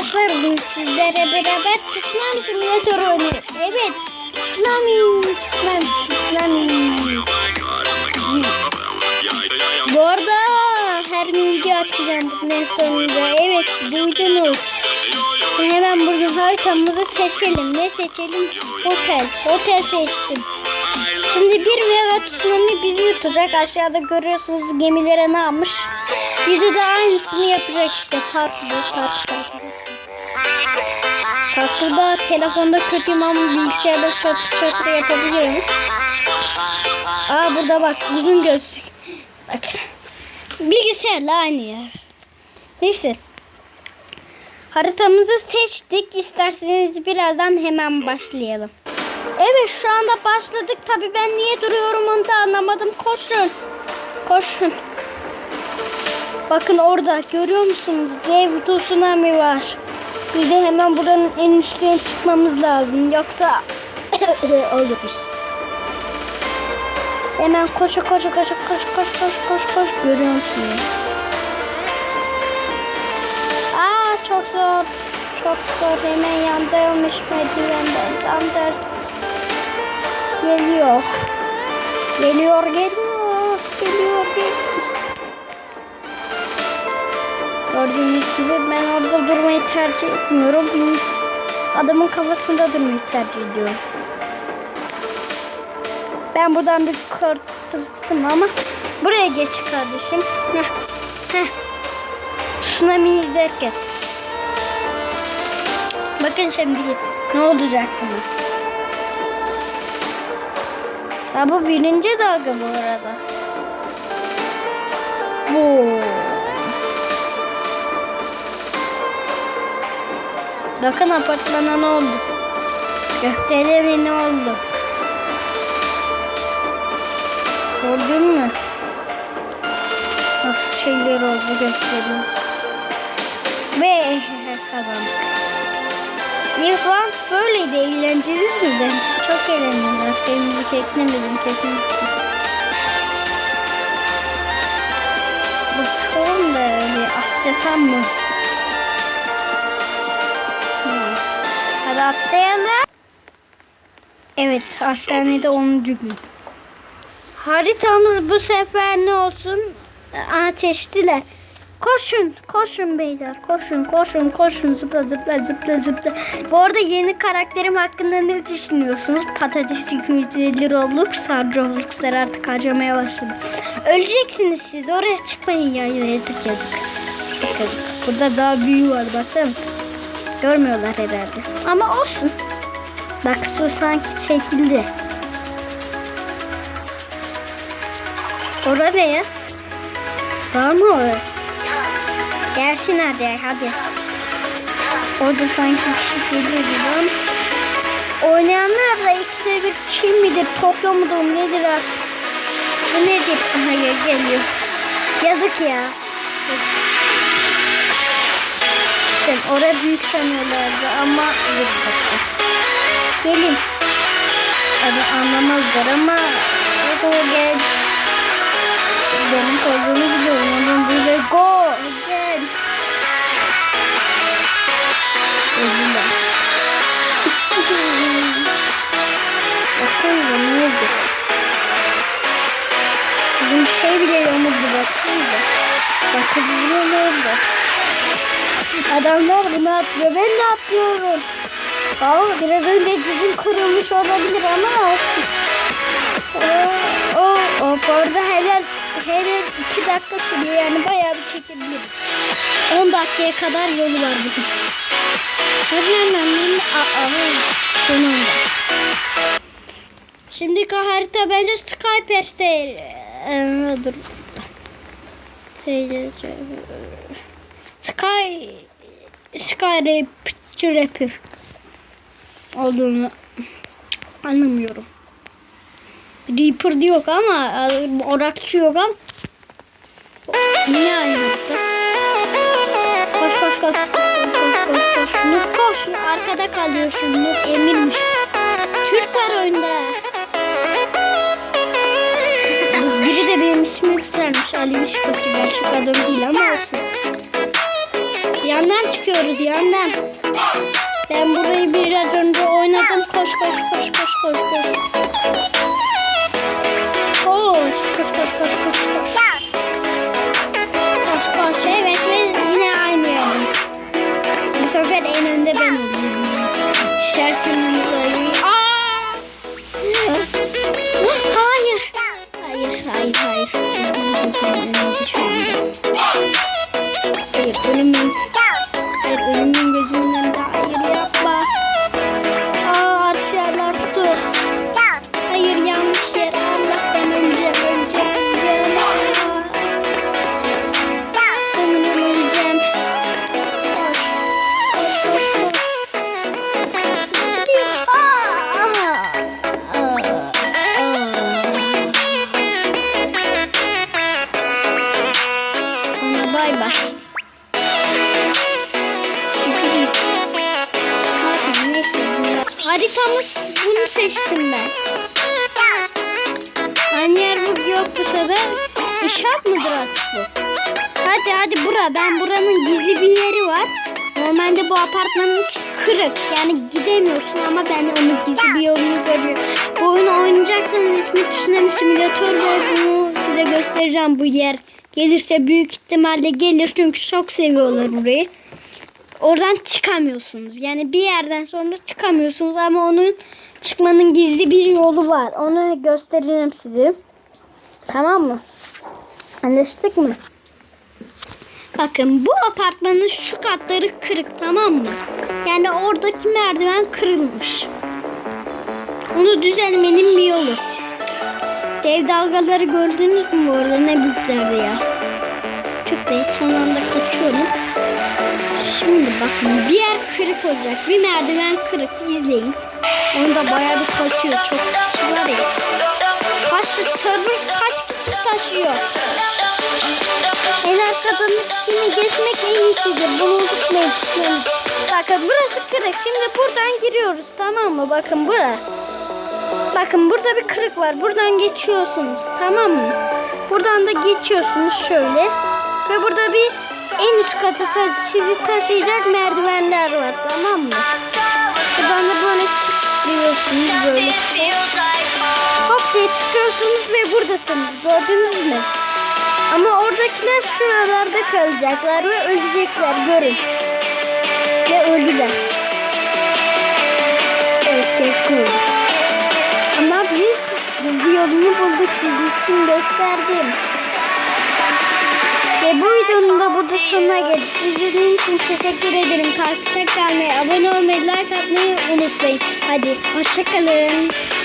Arkadaşlar bugün sizlere beraber tsunami simülatörü oynuyoruz. Evet. Tsunami, tsunami, tsunami. Bu arada her video açacağım bundan sonunda. Evet duydunuz. Hemen buradan haritamızı seçelim. Ne seçelim? Otel. Otel seçtim. Şimdi bir mega tsunami bizi yutacak. Aşağıda görüyorsunuz gemilere ne yapmış. Bize de aynısını yapacak işte. Farklı, farklı. Farklıda telefonda kötüyüm ama bilgisayarda çatır çatır yapabiliyorum. Aa burada bak uzun gözlük. Bakın. Bilgisayarla aynı ya. Neyse. Haritamızı seçtik. İsterseniz birazdan hemen başlayalım. Evet şu anda başladık. Tabi ben niye duruyorum onu da anlamadım. Koşun. Koşun. Bakın orada görüyor musunuz? Dev tsunami var. Biz de hemen buranın en üstüne çıkmamız lazım. Yoksa oluruz. Hemen koşu koşu koşu koşu koşu koşu koşu koş görüyor musunuz? Aa çok zor. Çok zor. Hemen yandırılmış merdivenden. Tam ters. Geliyor. Geliyor geliyor. Geliyor geliyor. Gördüğünüz gibi ben orada durmayı tercih etmiyorum. Adamın kafasında durmayı tercih ediyorum. Ben buradan bir tırstım ama buraya geç kardeşim. Heh. Heh. Tsunami izlerken. Bakın şimdi ne olacak buna. Ya bu birinci dalga bu arada. Bu. Bakın apartmana ne oldu? Gökdelene ne oldu? Gördün mü? Nasıl şeyler oldu gökdelen. Ve kazandık. İlk round böyleydi. Eğlenceliz mi? Ben çok eğlendim. Başka müzik eklemedim kesinlikle. Bakalım da öyle atlasam mı? Atlayalım. Evet hastanede 10. gün. Haritamız bu sefer ne olsun? Aa seçtiler. Koşun, koşun beyler. Koşun, koşun, koşun. Zıpla, zıpla, zıpla, zıpla. Bu arada yeni karakterim hakkında ne düşünüyorsunuz? Patates 250 Roblox, Star Roblox'lar artık harcamaya başladı. Öleceksiniz siz. Oraya çıkmayın ya. Yazık yazık. Yazık. Burada daha büyüğü var baksana. Görmüyorlar herhalde. Ama olsun. Bak su sanki çekildi. Orada ne ya? Var mı orada? Gelsin hadi hadi. Orada sanki bir şey geliyor gibi ama. Oynayanlar da ikide bir Çin midir, Tokyo mudur, nedir artık? Bu nedir? Aha gel- geliyor. Yazık ya. Sen oraya büyük sanıyorlardı ama bir dakika. Gelin. Abi anlamazlar ama o gel. Benim olduğunu biliyorum. Onun böyle go gel. Öldüler. Baksanıza Adamlar bunu atlıyor. Ben de atlıyorum. Aa, biraz önce dizim kırılmış olabilir ama. O, o, orada helal helal iki dakika sürüyor yani bayağı bir çekebilirim. 10 dakikaya kadar yolu var bugün. Hadi aa sonunda. Şimdiki harita bence Skypers'te ee, dur. Şey, Sky Sky Rapture Rapper olduğunu anlamıyorum. Reaper diyor ama orakçı yok ama yine aynı hatta. Koş koş koş koş koş koş koş Nur koş arkada kalıyorsun Nur eminmiş. Türk var oyunda. Biri de benim ismimi tutarmış Ali Mişkoki gerçek adım değil ama olsun. Yandan çıkıyoruz yandan. Ben burayı biraz önce Haritamız bunu seçtim ben. Aynı yer bu yok bu sefer. İşaret mıdır artık bu? Hadi hadi bura. Ben buranın gizli bir yeri var. Normalde bu apartmanın kırık. Yani gidemiyorsun ama ben onun gizli bir yolunu görüyorum. Bu oyunu oynayacaksanız ismi Tsunami Simülatör ve bunu size göstereceğim bu yer. Gelirse büyük ihtimalle gelir çünkü çok seviyorlar burayı. Oradan çıkamıyorsunuz. Yani bir yerden sonra çıkamıyorsunuz ama onun çıkmanın gizli bir yolu var. Onu göstereceğim size. Tamam mı? Anlaştık mı? Bakın bu apartmanın şu katları kırık tamam mı? Yani oradaki merdiven kırılmış. Onu düzelmenin bir yolu. Dev dalgaları gördünüz mü orada ne büyüklerdi ya. Çok değil son anda kaçıyorum. Şimdi bakın bir yer kırık olacak. Bir merdiven kırık izleyin. Onu da bayağı bir kasıyor. Çok kişi var ya. Kaç server kaç kişi taşıyor? En arkadan ikisini geçmek en iyisidir. Bunu unutmayın. Şimdi, bakın burası kırık. Şimdi buradan giriyoruz tamam mı? Bakın bura. Bakın burada bir kırık var. Buradan geçiyorsunuz tamam mı? Buradan da geçiyorsunuz şöyle. Ve burada bir en üst kata ta- sizi taşıyacak merdivenler var tamam mı? Buradan da böyle çıkıyorsunuz böyle. Hop diye çıkıyorsunuz ve buradasınız. Gördünüz mü? Ama oradakiler şuralarda kalacaklar ve ölecekler. Görün. Ve öldüler. Evet ses koydum. Ama biz gizli yolunu bulduk. Sizin için gösterdim. Ve bu videonun da burada sonuna geldik. İzlediğiniz için teşekkür ederim. Takipte kalmayı, abone olmayı, like atmayı unutmayın. Hadi hoşçakalın.